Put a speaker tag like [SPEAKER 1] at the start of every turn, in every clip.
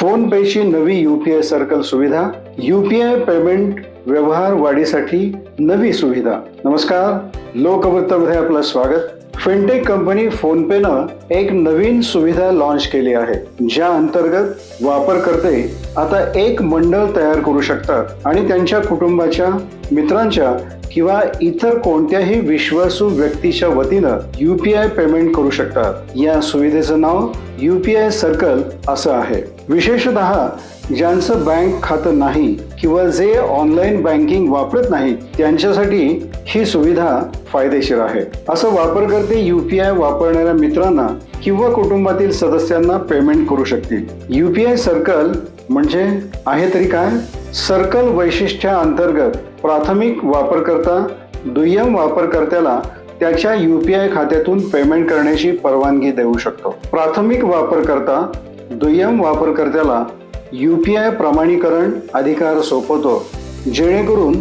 [SPEAKER 1] Phone पेची नवी UPI circle सुविधा युपीआय पेमेंट व्यवहार वाढीसाठी नवी सुविधा. नमस्कार लोकवृत्तमध्ये आपलं स्वागत. फिनटेक कंपनी फोनपेनं एक नवीन सुविधा लॉन्च केली आहे ज्या अंतर्गत वापरकर्ते आता एक मंडळ तयार करू शकतात आणि त्यांच्या कुटुंबाच्या मित्रांच्या किंवा इतर कोणत्याही विश्वासू व्यक्तीच्या वतीनं युपीआय पेमेंट करू शकतात. या सुविधेचं नाव युपीआय सर्कल असं आहे. विशेषतः ज्यांचं बँक खातं नाही किंवा जे ऑनलाईन बँकिंग वापरत नाही त्यांच्यासाठी ही सुविधा फायदेशीर आहे. असं वापरकर्ते युपीआय वापरणाऱ्या मित्रांना किंवा कुटुंबातील सदस्यांना पेमेंट करू शकतील. युपीआय सर्कल म्हणजे आहे तरी काय? सर्कल वैशिष्ट्या अंतर्गत प्राथमिक वापरकर्ता दुय्यम वापरकर्त्याला त्याच्या युपीआय खात्यातून पेमेंट करण्याची परवानगी देऊ शकतो. प्राथमिक वापरकर्ता दुय्यम वापरकर्त्याला यू पी आय प्रमाणीकरण अधिकार सोपवतो जेणेकरून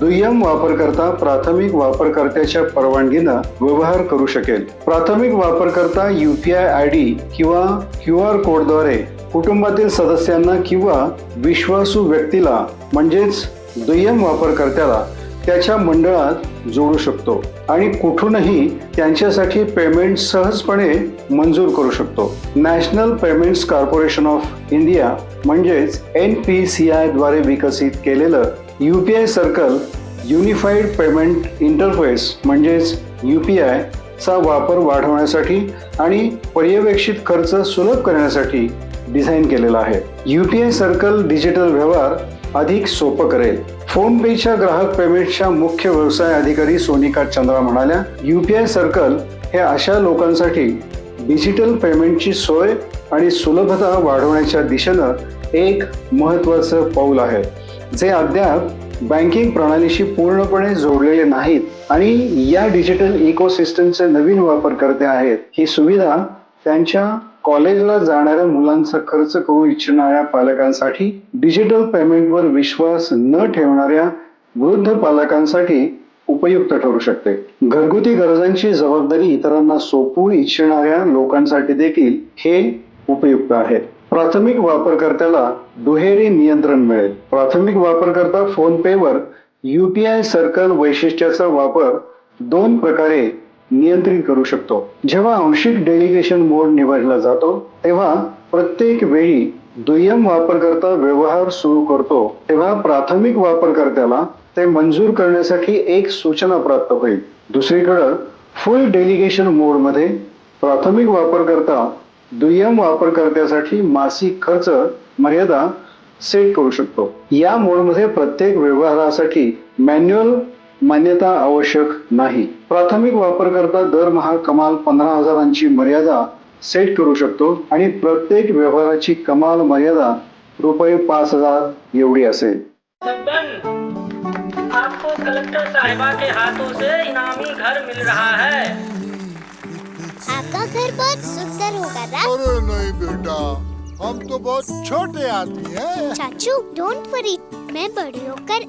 [SPEAKER 1] दुय्यम वापरकर्ता प्राथमिक वापरकर्त्याच्या परवानगीनं व्यवहार करू शकेल. प्राथमिक वापरकर्ता U P I I D किंवा क्यू आर कोडद्वारे कुटुंबातील सदस्यांना किंवा विश्वासू व्यक्तीला म्हणजेच दुय्यम वापरकर्त्याला त्याच्या मंडळात जोडू शकतो आणि कुठूनही त्यांच्यासाठी पेमेंट सहजपणे मंजूर करू शकतो. National Payments Corporation of India म्हणजेच एन पी सी आयद्वारे विकसित केलेलं U P I circle unified payment interface म्हणजेच यू पी चा वापर वाढवण्यासाठी आणि पर्यवेक्षित खर्च सुलभ करण्यासाठी डिझाईन केलेला आहे. U T I circle digital व्यवहार अधिक सोपं करेल. फोन पेच्या ग्राहक पेमेंटच्या मुख्य व्यवसाय अधिकारी सोनिका चंद्रा म्हणाल्या युपीआय सर्कल हे अशा लोकांसाठी डिजिटल पेमेंटची सोय आणि सुलभता वाढवण्याच्या दिशेनं एक महत्वाचं पाऊल आहे जे अद्याप बँकिंग प्रणालीशी पूर्णपणे जोडलेले नाहीत आणि या डिजिटल इकोसिस्टमचे नवीन वापरकर्ते आहेत. ही सुविधा त्यांच्या कॉलेजला जाणाऱ्या मुलांचा खर्च करू इच्छिणाऱ्या पालकांसाठी डिजिटल पेमेंटवर विश्वास न ठेवणाऱ्या वृद्ध पालकांसाठी उपयुक्त ठरू शकते. घरगुती गरजांची जबाबदारी इतरांना सोपवू इच्छिणाऱ्या लोकांसाठी देखील हे उपयुक्त आहे. प्राथमिक वापरकर्त्याला दुहेरी नियंत्रण मिळेल. प्राथमिक वापरकर्ता फोन पी युपीआय सर्कल वैशिष्ट्याचा वापर दोन प्रकारे नियंत्रित करू शकतो. जेव्हा आंशिक डेलिगेशन मोड निवडला जातो तेव्हा प्रत्येक वेळी दुय्यम वापरकर्ता व्यवहार सुरू करतो. तेव्हा प्राथमिक वापरकर्त्याला ते मंजूर करण्यासाठी एक सूचना प्राप्त होईल. दुसरीकडं फुल डेलिगेशन मोडमध्ये प्राथमिक वापरकर्ता दुय्यम वापरकर्त्यासाठी मासिक खर्च मर्यादा सेट करू शकतो. या मोडमध्ये प्रत्येक व्यवहारासाठी मॅन्युअल मान्यता आवश्यक नाही. प्राथमिक वापरकर्ता दरमहा कमाल पंधरा हजारांची मर्यादा सेट करू शकतो आणि प्रत्येक व्यवहाराची कमाल मर्यादा रुपये पाच हजार एवढी असेल.
[SPEAKER 2] छप्पन आपको कलेक्टर साहिबा के हाथों से इनामी घर मिल रहा है।
[SPEAKER 3] आपका घर बहुत सुंदर होगा ना
[SPEAKER 4] अरे नहीं बेटा हम तो बहुत छोटे आदमी हैं।
[SPEAKER 3] चाचू डोंट वरी मैं बड़ी होकर